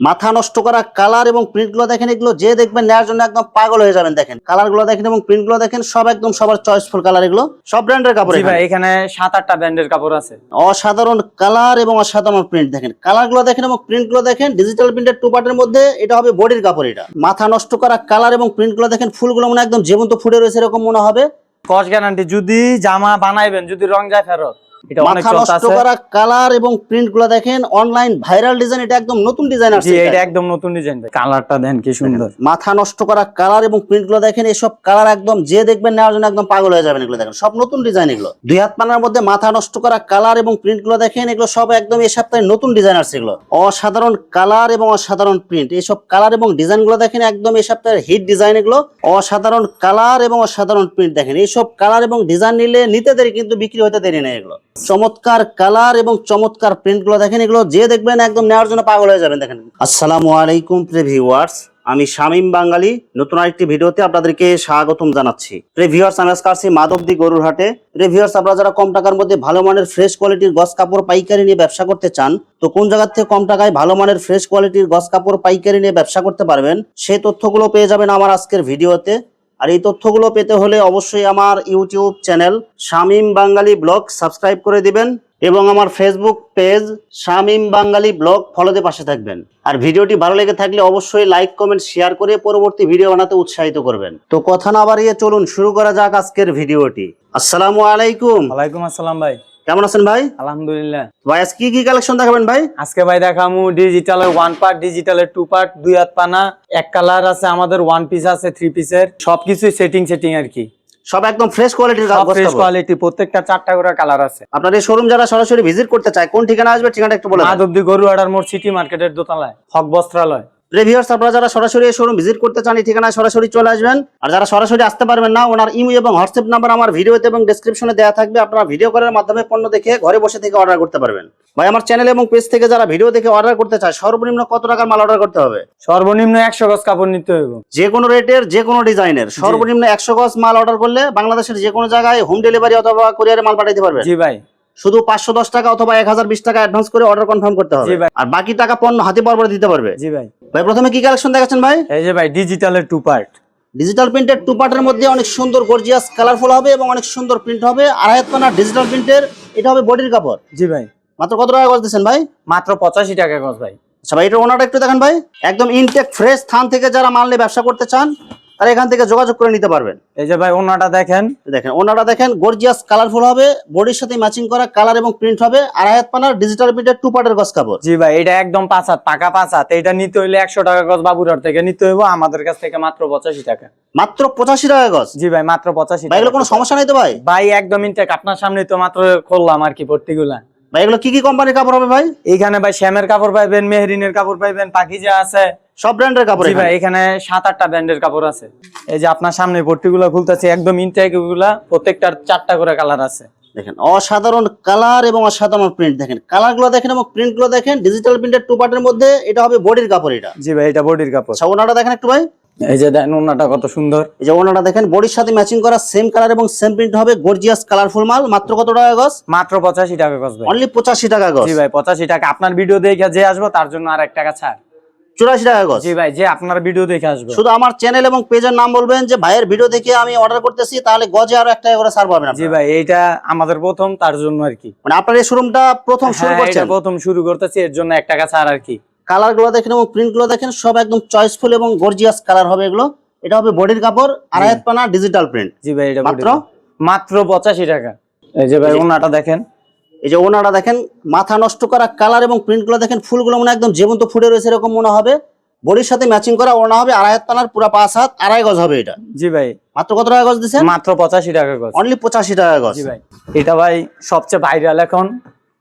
মাথা নষ্ট করা কালার এবং প্রিন্টগুলো দেখেন এগুলো যে দেখবেন নেওয়ার জন্য একদম পাগল হয়ে যাবেন দেখেন। কালারগুলো দেখেন এবং প্রিন্টগুলো দেখেন সব একদম সবার চয়েসফুল কালার এগুলো। সব ব্র্যান্ডের কাপড়। ভাই এখানে সাত আটটা ব্র্যান্ডের কাপড় আছে। অসাধারণ কালার এবং অসাধারণ প্রিন্ট দেখেন। কালারগুলো দেখেন এবং প্রিন্টগুলো দেখেন ডিজিটাল প্রিন্টের টু পার্টের মধ্যে এটা হবে বডির কাপড় এটা। মাথা নষ্ট করা কালার এবং প্রিন্টগুলো দেখেন ফুলগুলো মনে একদম জীবন্ত ফুটে রয়েছে এরকম মনে হবে। কস গ্যারান্টি যদি জামা বানাইবেন যদি রং যায় ফেরত এটা অনেক মাথা নষ্ট করা কালার এবং প্রিন্টগুলো দেখেন অনলাইন ভাইরাল ডিজাইন এটা একদম নতুন ডিজাইন আসছে এটা এটা। একদম নতুন ডিজাইন কালারটা দেন কি সুন্দর। মাথা নষ্ট করা কালার এবং প্রিন্টগুলো দেখেন এসব কালার একদম যে দেখবেন নেওয়ার জন্য একদম পাগল হয়ে যাবেন এগুলো দেখেন। সব নতুন ডিজাইন এগুলো। দুই হাত পানার মধ্যে মাথা নষ্ট করা কালার এবং প্রিন্টগুলো দেখেন এগুলো সব একদম এই সপ্তাহে নতুন ডিজাইন আসছে এগুলো। অসাধারণ কালার এবং অসাধারণ প্রিন্ট এইসব কালার এবং ডিজাইনগুলো দেখেন একদম এই সপ্তাহের হিট ডিজাইন এগুলো। অসাধারণ কালার এবং অসাধারণ প্রিন্ট দেখেন। এইসব কালার এবং ডিজাইন নিলে নিতে দেরি কিন্তু বিক্রি হতে দেরি নেই এগুলো। চমৎকার কালার এবং চমৎকার প্রিন্টগুলো দেখেন, এগুলো যে দেখবেন একদম নেওয়ার জন্য পাগল হয়ে যাবেন, দেখেন। আসসালামু আলাইকুম প্রিয় ভিউয়ার্স আমি শামীম বাঙালি, নতুন আরেকটি ভিডিওতে আপনাদেরকে স্বাগতম জানাচ্ছি। রিভিউয়ার্স আমি আজকে আসছি মাধবদি গরুর হাটে। রিভিউয়ার্স আপনারা যারা কম টাকার মধ্যে ভালো মানের ফ্রেশ কোয়ালিটির গস কাপড়, পাইকারি নিয়ে ব্যবসা করতে চান, তো কোন জায়গা থেকে কম টাকায় ভালো মানের ফ্রেশ কোয়ালিটির গস কাপড়, পাইকারি নিয়ে ব্যবসা করতে পারবেন সেই তথ্যগুলো পেয়ে যাবেন আমার আজকের ভিডিওতে। আর এই তথ্যগুলো পেতে হলে অবশ্যই আমার YouTube channel Shamim Bangali blog subscribe করে দিবেন এবং আমার Facebook page Shamim Bangali blog ফলোতে পাশে থাকবেন। আর ভিডিওটি ভালো লেগে থাকলে অবশ্যই লাইক, কমেন্ট, শেয়ার করে পরবর্তী ভিডিও বানাতে উৎসাহিত করবেন। তো কথা না বাড়িয়ে চলুন, শুরু করা যাক আজকের ভিডিওটি। আসসালামু আলাইকুম। ওয়ালাইকুম আসসালাম ভাই। কেমন আছেন ভাই? আলহামদুলিল্লাহ। ভাই আজকে কি কি কালেকশন দেখাবেন ভাই? আজকে ভাই দেখামু ডিজিটালের ওয়ান পার্ট ডিজিটালের টু পার্ট দুই হাত পানা। এক কালার আছে আমাদের ওয়ান পিস আছে থ্রি পিসের সবকিছু সেটিং সেটিং আর কি। সব একদম ফ্রেশ কোয়ালিটির সব ফ্রেশ কোয়ালিটি প্রত্যেকটা চারটা করে কালার আছে। আপনার এই শোরুম যারা সরাসরি ভিজিট করতে চায় কোন ঠিকানা আসবে ঠিকানাটা একটু বলে মাধবদি গরুয়াড়ার মোড় সিটি মার্কেটের দোতলায় হক বস্ত্রালয়। রিভিউয়ার্স আপনারা যারা সরাসরি এই শোরুম ভিজিট করতে চান এই ঠিকানায় সরাসরি চলে আসবেন। আর যারা সরাসরি আসতে পারবেন না ওনার ইমেল এবং হোয়াটসঅ্যাপ নাম্বার আমার ভিডিওতে এবং ডেসক্রিপশনে দেওয়া থাকবে। আপনারা ভিডিও কলের মাধ্যমে পণ্য দেখে ঘরে বসে থেকে অর্ডার করতে পারবেন। ভাই আমার চ্যানেল এবং পেজ থেকে যারা ভিডিও দেখে অর্ডার করতে চায় সর্বনিম্ন কত টাকার মাল অর্ডার করতে হবে? সর্বনিম্ন একশো গজ কাপড় নিতে হবে যে কোনো রেটের যে কোনো ডিজাইনের সর্বনিম্ন একশো গজ মাল অর্ডার করলে বাংলাদেশের যে কোনো জায়গায় হোম ডেলিভারি অথবা কুরিয়ারে মাল পাঠাইতে পারবে জি ভাই। শুধু পাঁচশো দশ টাকা অথবা এক হাজার বিশ টাকা অ্যাডভান্স করে অর্ডার কনফার্ম করতে হবে। আর বাকি টাকা পণ্য হাতে পাওয়ার পরে দিতে পারবে। জি ভাই। ভাই প্রথমে কি কালেকশন দেখাচ্ছেন ভাই? এই যে ভাই ডিজিটালের টু পার্ট ডিজিটাল প্রিন্টের টু পার্টের মধ্যে অনেক সুন্দর গর্জিয়াস কালারফুল হবে এবং অনেক সুন্দর প্রিন্ট হবে। আড়াই পানা ডিজিটাল প্রিন্টের এটা হবে বডির কাপড়। জি ভাই। মাত্র কত টাকা গজ দিচ্ছেন ভাই? মাত্র পঁচাশি টাকা গজ ভাই। আচ্ছা ভাই এটা ওনাটা একটু দেখেন ভাই। একদম ইনটেক ফ্রেশ থান থেকে যারা মাল নিয়ে ব্যবসা করতে চান তারা এখান থেকে যোগাযোগ করে নিতে পারবেন। এই যে ভাই ওনাটা দেখেন। দেখেন ওনাটা দেখেন গর্জিয়াস কালারফুল হবে বডির সাথে ম্যাচিং করা কালার এবং প্রিন্ট হবে আড়াই হাত পানার ডিজিটাল প্রিন্টের টু পার্টের গজ কাপড়। জি ভাই এটা একদম পাঁচ হাত পাকা পাঁচ হাত। এটা নিতে হইলে একশো টাকা গজ বাবুরার থেকে নিতে হইব। আমাদের কাছ থেকে মাত্র পঁচাশি টাকা। মাত্র পঁচাশি টাকা গজ জি ভাই মাত্র পঁচাশি ভাই এগুলো কোনো সমস্যা নাই তো ভাই? ভাই একদম ইনটেক আপনার সামনে তো মাত্র করলাম আর কি ভর্তিগুলা। ভাই এগুলো কি কি কোম্পানির কাপড় হবে ভাই? এইখানে ভাই শ্যামের কাপড় পাইবেন মেহরিনের কাপড় পাইবেন পাখিজা আছে। সব ব্র্যান্ডের কাপড় জি ভাই এখানে। এখানে সাত আটটা ব্র্যান্ডের কাপড় আছে। এই যে আপনার সামনে ভর্তিগুলা খুলতেছে একদম ইনটেকগুলা প্রত্যেকটার চারটা করে কালার আছে। দেখেন অসাধারণ কালার এবং অসাধারণ প্রিন্ট দেখেন। কালারগুলো দেখেন এবং প্রিন্টগুলো দেখেন ডিজিটাল প্রিন্টের টু পার্টের মধ্যে এটা হবে বডির কাপড় এটা। জি ভাই এটা বডির কাপড়। ওনাটা দেখেন একটু ভাই। এই যে দেন ওনাটা কত সুন্দর। এই যে ওনাটা দেখেন বডির সাথে ম্যাচিং করা সেম কালার এবং সেম প্রিন্ট হবে গর্জিয়াস কালারফুল মাল। মাত্র কত টাকা গজ? মাত্র পঁচাশি টাকা গজ ভাই। অনলি পঁচাশি টাকা গজ। জি ভাই পঁচাশি টাকা। আপনার ভিডিও দেখে যে আসব তার জন্য আর এক টাকা ছাড়। চুরাশি টাকা গজ। জি ভাই যে আপনার ভিডিও দেখে আসব। শুধু আমার চ্যানেল এবং পেজের নাম বলবেন যে ভাইয়ের ভিডিও দেখে আমি অর্ডার করতেছি তাহলে গজে আরও এক টাকা করে ছাড় পাবেন জি ভাই এইটা আমাদের প্রথম তার জন্য আর কি। মানে আপনার এই শোরুমটা প্রথম শুরু হ্যাঁ, করছেন প্রথম শুরু করতেছি এর জন্য এক টাকা ছাড় আর কি। কালারগুলো দেখেন এবং প্রিন্টগুলো দেখেন সব একদম চয়েসফুল এবং গর্জিয়াস কালার হবে এগুলো। এটা হবে বডির কাপড় আড়াই পানা ডিজিটাল প্রিন্ট জি ভাই এটা মাত্র? মাত্র পঁচাশি টাকা। এই যে ভাই ওনাটা দেখেন। এই যে ওনারা দেখেন মাথা নষ্ট করা কালার এবং প্রিন্টগুলো দেখেন ফুলগুলো মনে একদম জীবন্ত ফুটে রয়েছে এরকম মনে হবে। বডির সাথে ম্যাচিং করা ওনা হবে আড়াই হাত পানার পুরা পাঁচ হাত আড়াই গজ হবে এটা। জি ভাই। মাত্র কত টাকা গজ দিচ্ছেন? মাত্র পঁচাশি টাকা গজ। অনলি পঁচাশি টাকা গজ। জি ভাই। এটা ভাই সবচেয়ে ভাইরাল এখন।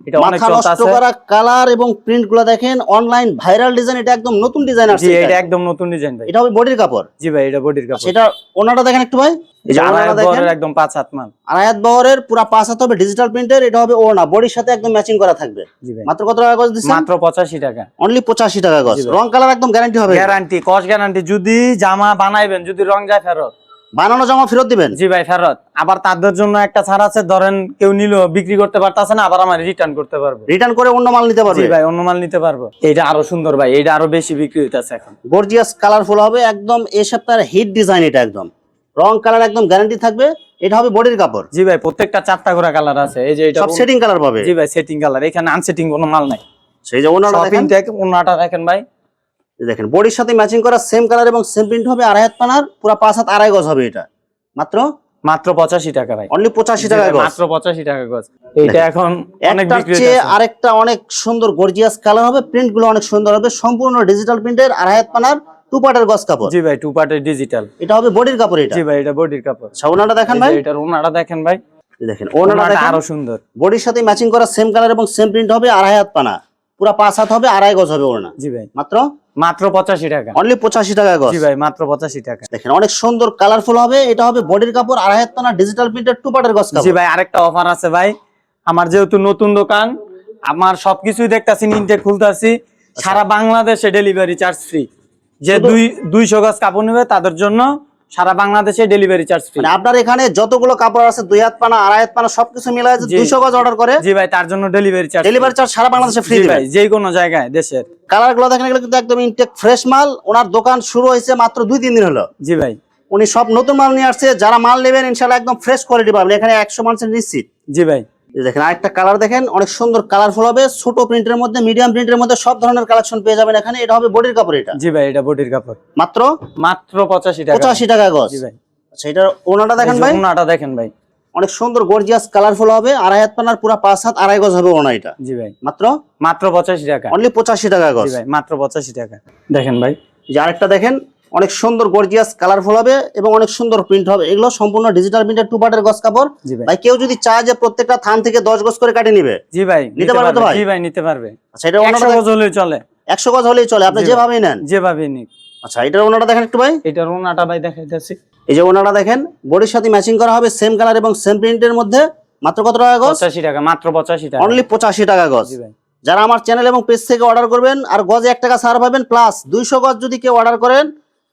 এটা অনেক মাথা নষ্ট করা কালার এবং প্রিন্টগুলো দেখেন অনলাইন ভাইরাল ডিজাইন এটা একদম নতুন ডিজাইন আসছে এটা। এটা। একদম নতুন ডিজাইন ভাই। এটা হবে বডির কাপড়। জি ভাই এটা বডির কাপড়। সেটা ওনাটা দেখেন একটু ভাই। এই যে আড়াই ওনাটা হাত দেখেন। বহরের একদম পাঁচ হাত মাল আড়াইয়াত বহরের পুরা পাঁচ হাত হবে ডিজিটাল প্রিন্টের এটা হবে ওনা বডির সাথে একদম ম্যাচিং করা থাকবে। মাত্র কত টাকা গজ দিচ্ছেন? মাত্র পঁচাশি টাকা। অনলি পঁচাশি টাকা গজ। জি রং কালার একদম গ্যারান্টি হবে। গ্যারান্টি কস গ্যারান্টি যদি জামা বানাইবেন যদি রং যায় ফেরত। বানানো জমা ফেরত দিবেন? জি ভাই ফেরত। আবার তাদের জন্য একটা ছাড় আছে ধরেন কেউ নিল বিক্রি করতে পারতাছে না আবার আমার রিটার্ন করতে পারব। রিটার্ন করে অন্য মাল নিতে জি পারবে ভাই অন্য মাল নিতে পারব। এইটা আরও সুন্দর ভাই এইটা আরও বেশি বিক্রি হইতাছে এখন। গর্জিয়াস কালারফুল হবে একদম এই সপ্তাহের হিট ডিজাইন এটা একদম। রং কালার একদম গ্যারান্টি থাকবে এটা হবে বডির কাপড়। জি ভাই প্রত্যেকটা চারটা করে কালার আছে এই যে এটা সব সেটিং কালার পাবে। জি ভাই সেটিং কালার এখানে আনসেটিং কোনো মাল নাই। সেই যে সব দেখেন। ওনাটা দেখেন ভাই। দেখেন বডির সাথে ম্যাচিং করা সেম কালার এবং সেম প্রিন্ট হবে আড়াই হাত পানার পুরো পাঁচ হাত আড়াই গজ হবে এটা। মাত্র? মাত্র পঁচাশি টাকা ভাই। অনলি পঁচাশি টাকা গজ। মাত্র পঁচাশি টাকা গজ। এইটা এখন অনেক একটার চেয়ে আরেকটা অনেক সুন্দর গর্জিয়াস কালার হবে প্রিন্টগুলো অনেক সুন্দর হবে সম্পূর্ণ ডিজিটাল প্রিন্টের আড়াই হাত পানার টু পার্টের গজ কাপড়। জি ভাই টু পার্টের ডিজিটাল এটা হবে বডির কাপড় এটা। জি ভাই এটা বডির কাপড়। সাউনাটা দেখেন ভাই। এটার ওনাটা দেখেন ভাই। দেখেন ওনাটা ওনাটা দেখেন। আরও সুন্দর। বডির সাথে ম্যাচিং করা সেম কালার এবং সেম প্রিন্ট হবে আড়াই হাত পানা। পুরো পাঁচ হাত হবে আড়াই গজ হবে ওনা জি ভাই। মাত্র? মাত্র পঁচাশি টাকা। অনলি পঁচাশি টাকা গজ। জি ভাই মাত্র পঁচাশি টাকা। দেখেন অনেক সুন্দর কালারফুল হবে। এটা হবে বডির কাপড় আড়াই হাত ডিজিটাল প্রিন্টের টু পার্টের গজ জি ভাই আরেকটা অফার আছে ভাই। আমার যেহেতু নতুন দোকান আমার সবকিছুই দেখতাছি ইনটেক খুলতাছি। সারা বাংলাদেশে ডেলিভারি চার্জ ফ্রি যে দুই দুইশো গজ কাপড় নেবে তাদের জন্য সারা বাংলাদেশে ডেলিভারি চার্জ ফ্রি আপনার এখানে যতগুলো কাপড় আছে দুই হাত পানা আড়াই হাত পানা সবকিছু মিলায় জি। দুইশো গজ অর্ডার করে জি ভাই তার জন্য ডেলিভারি চার্জ ডেলিভারি চার্জ সারা বাংলাদেশে ফ্রি ভাই যে কোনো জায়গায় দেশের। কালারগুলো দেখেন এগুলো কিন্তু একদম ইনটেক ফ্রেশ মাল। ওনার দোকান শুরু হয়েছে মাত্র দুই তিন দিন হলো। জি ভাই। উনি সব নতুন মাল নিয়ে আসছে। যারা মাল নেবেন ইনশাল্লাহ একদম ফ্রেশ কোয়ালিটি পাবেন। এখানে একশো পার্সেন্ট নিশ্চিত জি ভাই। দেখেন আরেকটা কালার দেখেন অনেক সুন্দর কালারফুল হবে। ছোট প্রিন্টের মধ্যে মিডিয়াম প্রিন্টের মধ্যে সব ধরনের কালেকশন পেয়ে যাবেন এখানে। এটা হবে বডির কাপড় এটা। জি ভাই এটা বডির কাপড়। মাত্র? মাত্র পঁচাশি টাকা। পঁচাশি টাকা গজ। জি ভাই। আচ্ছা এটার ওনাটা দেখেন ভাই। ওনাটা দেখেন ভাই। অনেক সুন্দর গর্জিয়াস কালারফুল হবে। আড়াই হাত পানার পুরো পাঁচ হাত আড়াই গজ হবে ওনা এটা। জি ভাই। মাত্র? মাত্র পঁচাশি টাকা। অনলি পঁচাশি টাকা গজ। জি ভাই মাত্র পঁচাশি টাকা। দেখেন ভাই। এই যে আরেকটা দেখেন অনেক সুন্দর গর্জিয়াস কালারফুল হবে এবং অনেক সুন্দর প্রিন্ট হবে। এগুলো সম্পূর্ণ ডিজিটাল প্রিন্টের টু পার্টের গজ কাপড় ভাই। কেউ যদি চায় যে প্রত্যেকটা থান থেকে দশ গজ করে কাটে নিবে জি ভাই নিতে পারবে তো ভাই? জি ভাই নিতে পারবে। আচ্ছা এটা ওনাটা গজ হলেই চলে। একশো গজ হলেই চলে আপনি। যেভাবেই নেন। যেভাবে নিক। আচ্ছা এটার ওনাটা দেখেন একটু ভাই। এটার ওনাটা ভাই দেখাইতেছি। এই যে ওনাটা দেখেন বডির সাথে ম্যাচিং করা হবে সেম কালার এবং সেম প্রিন্টের মধ্যে। মাত্র কত টাকা গজ? পঁচাশি টাকা মাত্র পঁচাশি টাকা। অনলি পঁচাশি টাকা গজ। জি ভাই। যারা আমার চ্যানেল এবং পেজ থেকে অর্ডার করবেন আর গজে এক টাকা ছাড় পাবেন প্লাস দুইশো গজ যদি কেউ অর্ডার করেন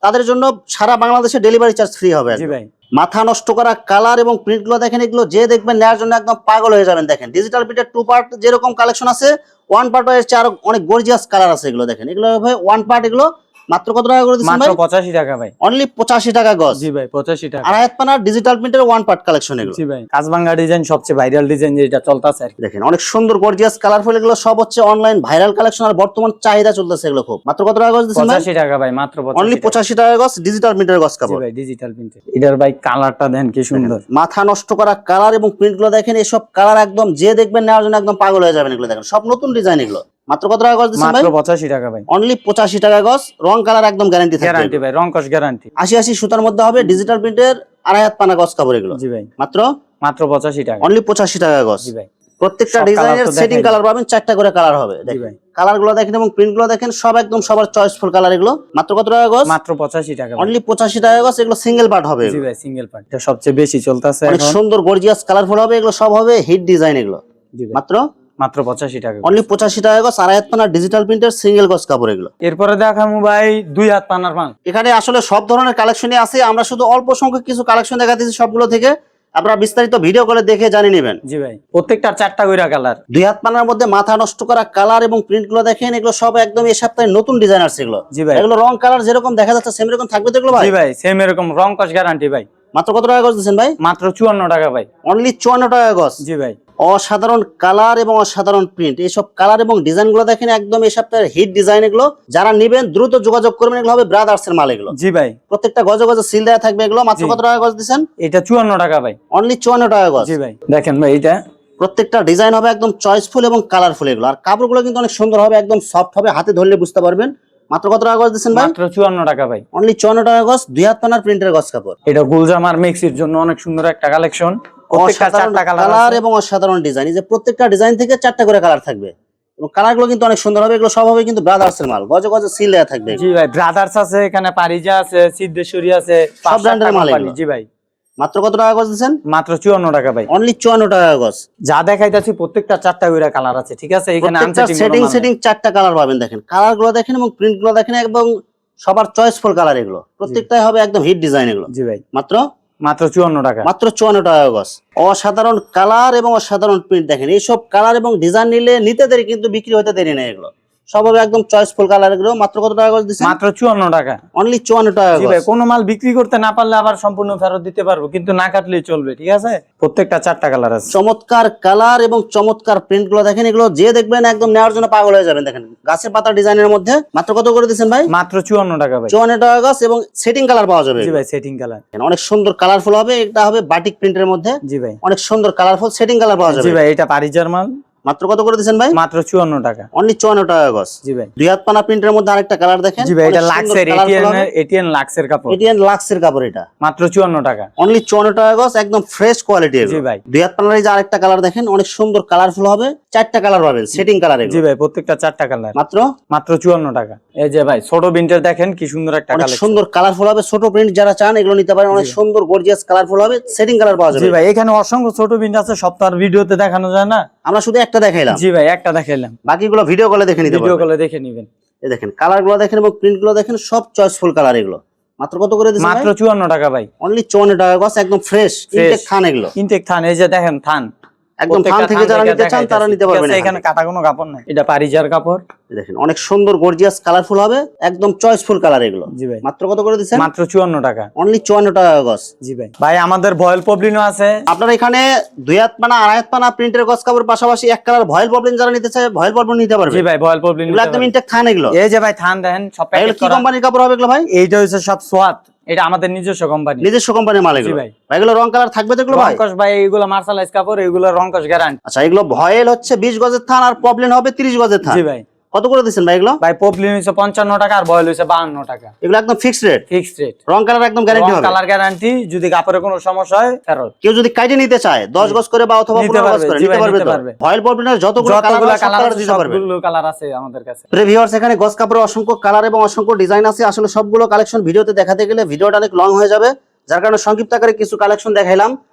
তাদের জন্য সারা বাংলাদেশে ডেলিভারি চার্জ ফ্রি হবে জি ভাই। মাথা নষ্ট করা কালার এবং প্রিন্টগুলো দেখেন এগুলো যে দেখবেন নেওয়ার জন্য একদম পাগল হয়ে যাবেন দেখেন। ডিজিটাল প্রিন্টের টু পার্ট যেরকম কালেকশন আছে ওয়ান পার্ট এর আরও অনেক গর্জিয়াস কালার আছে এগুলো দেখেন। এগুলো ভাই ওয়ান পার্ট এগুলো মাত্র কত টাকা করে দিচ্ছেন মাত্র ভাই? পঁচাশি টাকা ভাই। অনলি পঁচাশি টাকা গজ। জি ভাই পঁচাশি টাকা। আর পানার ডিজিটাল প্রিন্টের ওয়ান পার্ট কালেকশন এগুলো। জি ভাই কাজবাঙ্গা ডিজাইন সবচেয়ে ভাইরাল ডিজাইন যেটা চলতেছে আর দেখেন অনেক সুন্দর গর্জিয়াস কালারফুল এগুলো সব হচ্ছে অনলাইন ভাইরাল কালেকশন আর বর্তমান চাহিদা চলতেছে এগুলো খুব। মাত্র কত টাকা গজ দিচ্ছেন ভাই? পঁচাশি টাকা ভাই মাত্র অনলি পঁচাশি পঁচাশি টাকা। টাকা গজ ডিজিটাল প্রিন্টের গজ জি ভাই ডিজিটাল প্রিন্টে এটার ভাই কালারটা দেন কি সুন্দর। মাথা নষ্ট করা কালার এবং প্রিন্টগুলো দেখেন এসব কালার একদম যে দেখবেন নেওয়ার জন্য একদম পাগল হয়ে যাবেন এগুলো দেখেন। সব নতুন ডিজাইন এগুলো। মাত্র কত টাকা গজ দিচ্ছেন ভাই? মাত্র পঁচাশি টাকা ভাই। অনলি পঁচাশি টাকা গজ রং কালার একদম গ্যারান্টি থাকবে। গ্যারান্টি ভাই রংকশ গ্যারান্টি আশি আশি সুতার মধ্যে হবে ডিজিটাল প্রিন্টের আড়াই হাত পানা গজ কাপড় এগুলো। জি ভাই। মাত্র? মাত্র পঁচাশি টাকা। অনলি পঁচাশি টাকা গজ। জি ভাই। প্রত্যেকটা ডিজাইনের সেটিং কালার পাবেন চারটা করে কালার হবে। ভাই। কালারগুলো দেখেন এবং প্রিন্টগুলো দেখেন সব একদম সবার চয়েসফুল কালার এগুলো। মাত্র কত টাকা গজ? মাত্র পঁচাশি টাকা অনলি পঁচাশি টাকা গজ এগুলো সিঙ্গেল পার্ট হবে জি ভাই সিঙ্গেল পার্ট এটা সবচেয়ে বেশি চলতেছে অনেক সুন্দর গর্জিয়াস কালারফুল হবে এগুলো সব হবে হিট ডিজাইন এগুলো। মাত্র? মাত্র পঁচাশি টাকা অনলি পঁচাশি টাকা গজ আড়াই হাত পানা ডিজিটাল প্রিন্টের সিঙ্গেল গজ কাপড় এগুলো। এরপরে দেখামু ভাই দুই হাত পানার মাল এখানে আসলে সব ধরনের কালেকশনই আছে আমরা শুধু অল্প সংখ্যক কিছু কালেকশন দেখাতেছি সবগুলো থেকে। আপনারা বিস্তারিত ভিডিও করে দেখে জানিয়ে নেবেন। জি ভাই প্রত্যেকটার চারটা কইরা কালার দুই হাত পানার মধ্যে মাথা নষ্ট করা কালার এবং প্রিন্টগুলো দেখেন এগুলো সব একদম এই সপ্তাহে নতুন ডিজাইন আসছে এগুলো। জি ভাই। এগুলো রং কালার যেরকম দেখা যাচ্ছে সেম এরকম থাকবে তো এগুলো ভাই? জি ভাই সেম এরকম রংকশ গ্যারান্টি ভাই। মাত্র কত টাকা গজ দিচ্ছেন ভাই? মাত্র চুয়ান্ন টাকা ভাই। অনলি চুয়ান্ন টাকা গজ জি ভাই। অসাধারণ কালার এবং অসাধারণ প্রিন্ট এইসব কালার এবং ডিজাইনগুলো দেখেন একদম এই সপ্তাহের হিট ডিজাইন এগুলো। যারা নিবেন দ্রুত যোগাযোগ করবেন এগুলো হবে ব্রাদার্স এর মাল এগুলো। জি ভাই। প্রত্যেকটা গজ গজ সিল দেওয়া থাকবে এগুলো। মাত্র কত টাকা গজ দিচ্ছেন? এটা চুয়ান্ন টাকা ভাই। অনলি চুয়ান্ন টাকা গজ। জি ভাই। দেখেন ভাই এটা প্রত্যেকটা ডিজাইন হবে একদম চয়েসফুল এবং কালারফুল এগুলো। আর কাপড়গুলো কিন্তু অনেক সুন্দর হবে একদম সফট হবে হাতে ধরলে বুঝতে পারবেন। মাত্র কত টাকা গজ দিচ্ছেন ভাই? মাত্র চুয়ান্ন টাকা ভাই। অনলি চুয়ান্ন টাকা গজ দুই হাত প্রিন্টের গজ কাপড়। এটা গুলজামার মিক্সির জন্য অনেক সুন্দর একটা কালেকশন কালার কালার এবং অসাধারণ ডিজাইন যে প্রত্যেকটা ডিজাইন থেকে চারটা করে কালার থাকবে। এবং কিন্তু অনেক সুন্দর হবে। এগুলো সব হবে কিন্তু ব্রাদার্স এর মাল। গজে গজে সিল দেওয়া থাকবে জি ভাই ব্রাদার্স আছে এখানে পারিজা আছে সিদ্ধেশ্বরী আছে এর সাতটা মাল জি ভাই। মাত্র কত টাকা গজ দিচ্ছেন? মাত্র চুয়ান্ন টাকা ভাই। অনলি চুয়ান্ন টাকা গজ। যা দেখাইতেছি প্রত্যেকটা চারটা কইরা কালার আছে ঠিক আছে? এখানে সেটিং সেটিং চারটা কালার পাবেন দেখেন। কালারগুলো দেখেন এবং প্রিন্টগুলো দেখেন এবং সবার চয়েসফুল কালার এগুলো। প্রত্যেকটাই হবে একদম হিট ডিজাইন এগুলো। জি ভাই। মাত্র মাত্র চুয়ান্ন টাকা। মাত্র চুয়ান্ন টাকা গজ অসাধারণ কালার এবং অসাধারণ প্রিন্ট দেখেন। এইসব কালার এবং ডিজাইন নিলে নিতে দেরি কিন্তু বিক্রি হতে দেরি না এগুলো। সব হবে একদম চয়েসফুল কালার এগুলো মাত্র কত টাকা গজ দিচ্ছেন? মাত্র চুয়ান্ন টাকা। অনলি চুয়ান্ন টাকা জি ভাই কোনো মাল বিক্রি করতে না পারলে আবার সম্পূর্ণ ফেরত দিতে পারব কিন্তু না কাটলেই চলবে ঠিক আছে? প্রত্যেকটা চারটা কালার আছে। চমৎকার কালার এবং চমৎকার প্রিন্টগুলো দেখেন এগুলো যে দেখবেন একদম নেওয়ার জন্য পাগল হয়ে যাবেন দেখেন। গাছের পাতা ডিজাইনের মধ্যে। মাত্র কত করে দিচ্ছেন ভাই? মাত্র চুয়ান্ন টাকা ভাই। চুয়ান্ন টাকা গাছ এবং সেটিং কালার পাওয়া যাবে। জি ভাই সেটিং কালার অনেক সুন্দর কালারফুল হবে এটা হবে বাটিক প্রিন্টের মধ্যে। জি ভাই। অনেক সুন্দর কালারফুল সেটিং কালার পাওয়া জি যাবে। ভাই এটা পারিজার মাল। মাত্র কত করে দিচ্ছেন ভাই? মাত্র চুয়ান্ন টাকা। অনলি চুয়ান্ন টাকা গস জি ভাই। দুই হাত পানা প্রিন্টের মধ্যে আরেকটা কালার দেখেন। জি ভাই এটা লাক্সের এটিএন। এটিএন লাক্সের কাপড়। এটিএন লাক্সের কাপড় এটা। মাত্র চুয়ান্ন টাকা। অনলি চুয়ান্ন টাকা গস একদম ফ্রেশ কোয়ালিটি জি ভাই। দুই হাত পানার এই যে আরেকটা কালার দেখেন অনেক সুন্দর কালারফুল হবে। চারটা কালার পাবেন সেটিং কালার জি ভাই প্রত্যেকটা চারটা কালার মাত্র? মাত্র চুয়ান্ন টাকা। এই যে ভাই ছোট বিনটের দেখেন কি সুন্দর একটা কালেকশন সুন্দর কালারফুল হবে ছোট প্রিন্ট যারা চান এগুলো নিতে পারেন অনেক সুন্দর গর্জিয়াস কালারফুল হবে সেটিং কালার পাওয়া জি যাবে। ভাই এখানে অসংখ্য ছোট বিনট আছে আর ভিডিওতে দেখানো যায় না। আমরা শুধু একটা দেখাইলাম। জি ভাই একটা দেখাইলাম। বাকিগুলো ভিডিও কলে দেখে নিতে ভিডিও কলে দেখে নিবেন। এই দেখেন কালারগুলো দেখেন এবং প্রিন্টগুলো দেখেন সব চয়েসফুল কালার এগুলো। মাত্র কত করে দিচ্ছেন মাত্র চুয়ান্ন টাকা ভাই। অনলি চুয়ান্ন টাকা গছ একদম ফ্রেশ ইনটেক থান এগুলো। ইনটেক থান এই যে দেখেন থান। একদম প্রত্যেকটা থেকে যারা নিতে চান তারা নিতে পারবেন এখানে। কাটা কোনো কাপড় নাই। এটা পারিজার কাপড়। দেখেন। অনেক সুন্দর গর্জিয়াস কালারফুল হবে। একদম চয়েসফুল কালার এগুলো। জি ভাই। মাত্র কত করে দিচ্ছেন? মাত্র চুয়ান্ন টাকা। অনলি চুয়ান্ন টাকা গছ জি ভাই। ভাই আমাদের ভয়েল পবলিনও আছে। আপনার এখানে দুই হাত পানা আড়াই হাত পানা প্রিন্টের গছ কাপড় পাশাপাশি এক কালার ভয়েল প্রবলেম যারা নিতে চায় ভয়েল প্রবলেম নিতে পারবে। জি ভাই ভয়েল পবলিন এগুলো একদম ইনটেক থান এগুলো। এই যে ভাই থান দেখেন সব প্যাকেট কি কোম্পানির কাপড় হবে এগুলো ভাই? এইটা হচ্ছে সব সোয়াত এটা আমাদের নিজস্ব কোম্পানি নিজস্ব কোম্পানির মাল এগুলো। ভাই। ভাই এগুলো রং কালার থাকবে তো এগুলো ভাই? রঙ্কশ ভাই এইগুলো মার্শালাইজ কাপড় এগুলো রংকশ গ্যারান্টি আচ্ছা এগুলো ভয়েল হচ্ছে বিশ গজের থান আর প্রবলেম হবে তিরিশ গজের থান। জি ভাই। কত করে দিচ্ছেন ভাই এগুলো? ভাই পবলিন হচ্ছে পঞ্চান্ন টাকা আর বয়েল হচ্ছে বাহান্ন টাকা। এগুলো একদম ফিক্সড রেট ফিক্সড রেট রং কালার একদম গ্যারান্টি হবে? কালার গ্যারান্টি যদি কাপড়ের কোনো সমস্যা হয় ফেরত। কেউ যদি কাইটে নিতে চায় দশ গজ করে বা অথবা নিতে পনেরো গজ পারবে, করে নিতে পারবে তো? পারবে। ভয়েল প্রবলেমের যতগুলো কালার কালার দিতে পারবে। সবগুলো কালার আছে আমাদের কাছে। প্রিভিউয়ার্স এখানে গজ কাপড়ের অসংখ্য কালার এবং অসংখ্য ডিজাইন আছে। আসলে সবগুলো কালেকশন ভিডিওতে দেখাতে গেলে ভিডিওটা অনেক লং হয়ে যাবে। যার কারণে সংক্ষিপ্ত আকারে কিছু কালেকশন দেখাইলাম।